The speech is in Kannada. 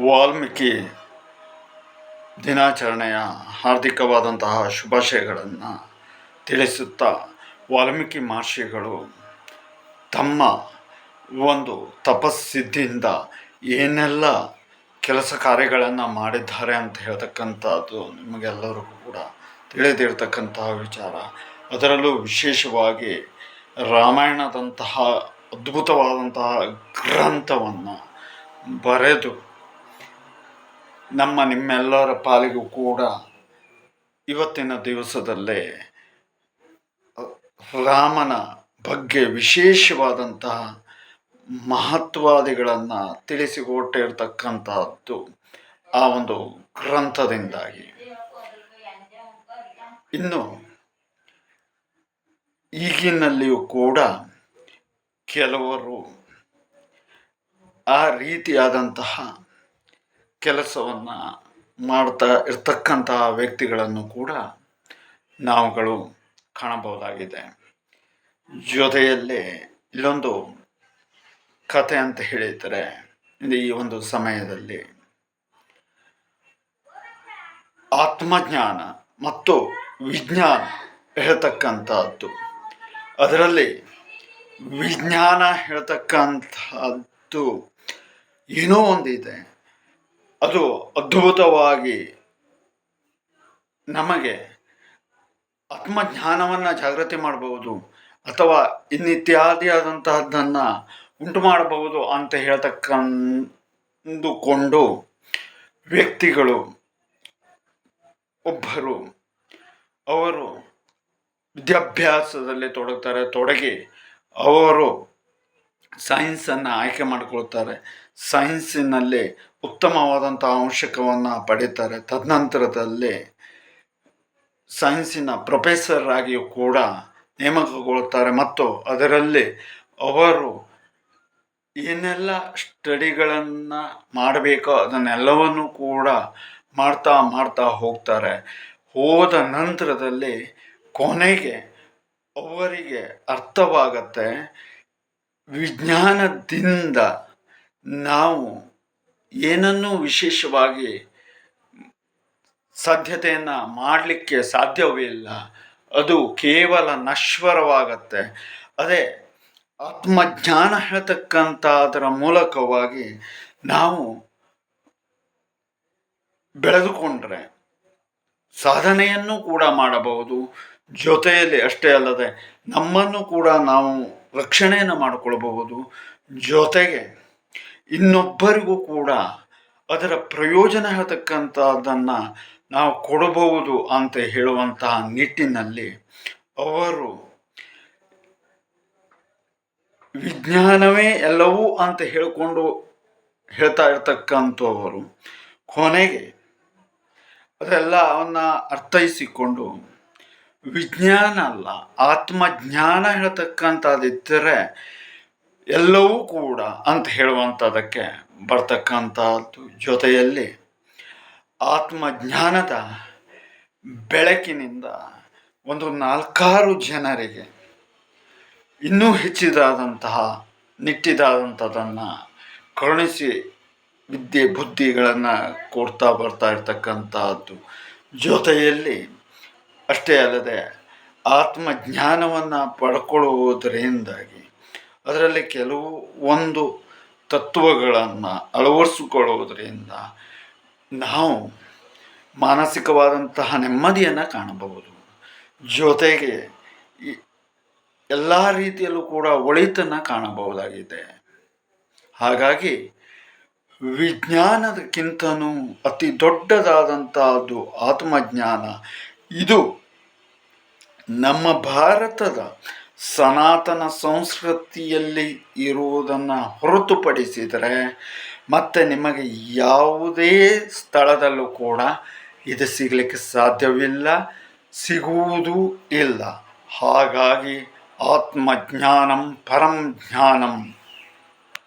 ವಾಲ್ಮೀಕಿ ದಿನಾಚರಣೆಯ ಹಾರ್ದಿಕವಾದಂತಹ ಶುಭಾಶಯಗಳನ್ನು ತಿಳಿಸುತ್ತಾ ವಾಲ್ಮೀಕಿ ಮಹರ್ಷಿಗಳು ತಮ್ಮ ಒಂದು ತಪಸ್ಸಿದ್ಧಿಯಿಂದ ಏನೆಲ್ಲ ಕೆಲಸ ಕಾರ್ಯಗಳನ್ನು ಮಾಡಿದ್ದಾರೆ ಅಂತ ಹೇಳ್ತಕ್ಕಂಥದ್ದು ನಿಮಗೆಲ್ಲರಿಗೂ ಕೂಡ ತಿಳಿದಿರ್ತಕ್ಕಂತಹ ವಿಚಾರ. ಅದರಲ್ಲೂ ವಿಶೇಷವಾಗಿ ರಾಮಾಯಣದಂತಹ ಅದ್ಭುತವಾದಂತಹ ಗ್ರಂಥವನ್ನು ಬರೆದು ನಮ್ಮ ನಿಮ್ಮೆಲ್ಲರ ಪಾಲಿಗೂ ಕೂಡ ಇವತ್ತಿನ ದಿವಸದಲ್ಲೇ, ರಾಮನ ಬಗ್ಗೆ ವಿಶೇಷವಾದಂತಹ ಮಹತ್ವಾದಿಗಳನ್ನು ತಿಳಿಸಿಕೊಟ್ಟಿರ್ತಕ್ಕಂಥದ್ದು ಆ ಒಂದು ಗ್ರಂಥದಿಂದಾಗಿ. ಇನ್ನು ಈಗಿನಲ್ಲಿಯೂ ಕೂಡ ಕೆಲವರು ಆ ರೀತಿಯಾದಂತಹ ಕೆಲಸವನ್ನು ಮಾಡ್ತಾ ಇರ್ತಕ್ಕಂತಹ ವ್ಯಕ್ತಿಗಳನ್ನು ಕೂಡ ನಾವುಗಳು ಕಾಣಬಹುದಾಗಿದೆ. ಜೊತೆಯಲ್ಲಿ ಇಲ್ಲೊಂದು ಕತೆ ಅಂತ ಹೇಳಿದರೆ ಈ ಒಂದು ಸಮಯದಲ್ಲಿ ಆತ್ಮಜ್ಞಾನ ಮತ್ತು ವಿಜ್ಞಾನ ಹೇಳ್ತಕ್ಕಂಥದ್ದು. ಅದರಲ್ಲಿ ವಿಜ್ಞಾನ ಹೇಳ್ತಕ್ಕಂಥದ್ದು ಏನೋ ಒಂದಿದೆ. ಅದು ಅದ್ಭುತವಾಗಿ ನಮಗೆ ಆತ್ಮಜ್ಞಾನವನ್ನು ಜಾಗೃತಿ ಮಾಡಬಹುದು ಅಥವಾ ಇನ್ನಿತ್ಯಾದಿಯಾದಂತಹದ್ದನ್ನು ಉಂಟು ಮಾಡಬಹುದು ಅಂತ ಹೇಳ್ತಕ್ಕಂದುಕೊಂಡು ವ್ಯಕ್ತಿಗಳು ಒಬ್ಬರು ಅವರು ವಿದ್ಯಾಭ್ಯಾಸದಲ್ಲಿ ತೊಡಗ್ತಾರೆ, ತೊಡಗಿ ಅವರು ಸೈನ್ಸನ್ನು ಆಯ್ಕೆ ಮಾಡಿಕೊಳ್ತಾರೆ. ಸೈನ್ಸಿನಲ್ಲಿ ಉತ್ತಮವಾದಂಥ ಅಂಶಕವನ್ನು ಪಡೀತಾರೆ. ತದನಂತರದಲ್ಲಿ ಸೈನ್ಸಿನ ಪ್ರೊಫೆಸರ್ ಆಗಿಯೂ ಕೂಡ ನೇಮಕಗೊಳ್ಳುತ್ತಾರೆ. ಮತ್ತು ಅದರಲ್ಲಿ ಅವರು ಏನೆಲ್ಲ ಸ್ಟಡಿಗಳನ್ನು ಮಾಡಬೇಕೋ ಅದನ್ನೆಲ್ಲವನ್ನು ಕೂಡ ಮಾಡ್ತಾ ಮಾಡ್ತಾ ಹೋಗ್ತಾರೆ. ಹೋದ ನಂತರದಲ್ಲಿ ಕೊನೆಗೆ ಅವರಿಗೆ ಅರ್ಥವಾಗತ್ತೆ ವಿಜ್ಞಾನದಿಂದ ನಾವು ಏನನ್ನು ವಿಶೇಷವಾಗಿ ಸಾಧ್ಯತೆಯನ್ನು ಮಾಡಲಿಕ್ಕೆ ಸಾಧ್ಯವೇ ಇಲ್ಲ, ಅದು ಕೇವಲ ನಶ್ವರವಾಗತ್ತೆ. ಅದೇ ಆತ್ಮಜ್ಞಾನ ಹೇಳ್ತಕ್ಕಂಥ ಅದರ ಮೂಲಕವಾಗಿ ನಾವು ಬೆಳೆದುಕೊಂಡ್ರೆ ಸಾಧನೆಯನ್ನು ಕೂಡ ಮಾಡಬಹುದು. ಜೊತೆಯಲ್ಲಿ ಅಷ್ಟೇ ಅಲ್ಲದೆ ನಮ್ಮನ್ನು ಕೂಡ ನಾವು ರಕ್ಷಣೆಯನ್ನು ಮಾಡಿಕೊಳ್ಬಹುದು. ಜೊತೆಗೆ ಇನ್ನೊಬ್ಬರಿಗೂ ಕೂಡ ಅದರ ಪ್ರಯೋಜನ ಹೇಳ್ತಕ್ಕಂಥದ್ದನ್ನು ನಾವು ಕೊಡಬಹುದು ಅಂತ ಹೇಳುವಂತಹ ನಿಟ್ಟಿನಲ್ಲಿ ಅವರು ವಿಜ್ಞಾನವೇ ಎಲ್ಲವೂ ಅಂತ ಹೇಳಿಕೊಂಡು ಹೇಳ್ತಾ ಇರ್ತಕ್ಕಂಥವರು. ಕೊನೆಗೆ ಅದೆಲ್ಲ ಅವನ್ನ ಅರ್ಥೈಸಿಕೊಂಡು ವಿಜ್ಞಾನ ಅಲ್ಲ, ಆತ್ಮಜ್ಞಾನ ಹೇಳ್ತಕ್ಕಂಥದ್ದಿದ್ದರೆ ಎಲ್ಲವೂ ಕೂಡ ಅಂತ ಹೇಳುವಂಥದ್ದಕ್ಕೆ ಬರ್ತಕ್ಕಂಥದ್ದು ಜೊತೆಯಲ್ಲಿ ಆತ್ಮಜ್ಞಾನದ ಬೆಳಕಿನಿಂದ ಒಂದು ನಾಲ್ಕಾರು ಜನರಿಗೆ ಇನ್ನೂ ಹೆಚ್ಚಿದಾದಂತಹ, ನಿಟ್ಟಿದಾದಂಥದ್ದನ್ನು ಕರುಣಿಸಿ ವಿದ್ಯೆ ಬುದ್ಧಿಗಳನ್ನು ಕೊಡ್ತಾ ಬರ್ತಾ ಇರ್ತಕ್ಕಂಥದ್ದು ಜೊತೆಯಲ್ಲಿ ಅಷ್ಟೇ ಅಲ್ಲದೆ ಆತ್ಮಜ್ಞಾನವನ್ನು ಪಡ್ಕೊಳ್ಳುವುದರಿಂದಾಗಿ ಅದರಲ್ಲಿ ಕೆಲವು ಒಂದು ತತ್ವಗಳನ್ನು ಅಳವಡಿಸಿಕೊಳ್ಳುವುದರಿಂದ ನಾವು ಮಾನಸಿಕವಾದಂತಹ ನೆಮ್ಮದಿಯನ್ನು ಕಾಣಬಹುದು. ಜೊತೆಗೆ ಎಲ್ಲ ರೀತಿಯಲ್ಲೂ ಕೂಡ ಒಳಿತನ್ನು ಕಾಣಬಹುದಾಗಿದೆ. ಹಾಗಾಗಿ ವಿಜ್ಞಾನದಕ್ಕಿಂತನೂ ಅತಿ ದೊಡ್ಡದಾದಂಥದ್ದು ಆತ್ಮಜ್ಞಾನ ಇದು ನಮ್ಮ ಭಾರತದ ಸನಾತನ ಸಂಸ್ಕೃತಿಯಲ್ಲಿ ಇರುವುದನ್ನು ಹೊರತುಪಡಿಸಿದರೆ ಮತ್ತೆ ನಿಮಗೆ ಯಾವುದೇ ಸ್ಥಳದಲ್ಲೂ ಕೂಡ ಇದು ಸಿಗಲಿಕ್ಕೆ ಸಾಧ್ಯವಿಲ್ಲ, ಸಿಗುವುದೂ ಇಲ್ಲ. ಹಾಗಾಗಿ ಆತ್ಮಜ್ಞಾನಂ ಪರಂ ಜ್ಞಾನಂ.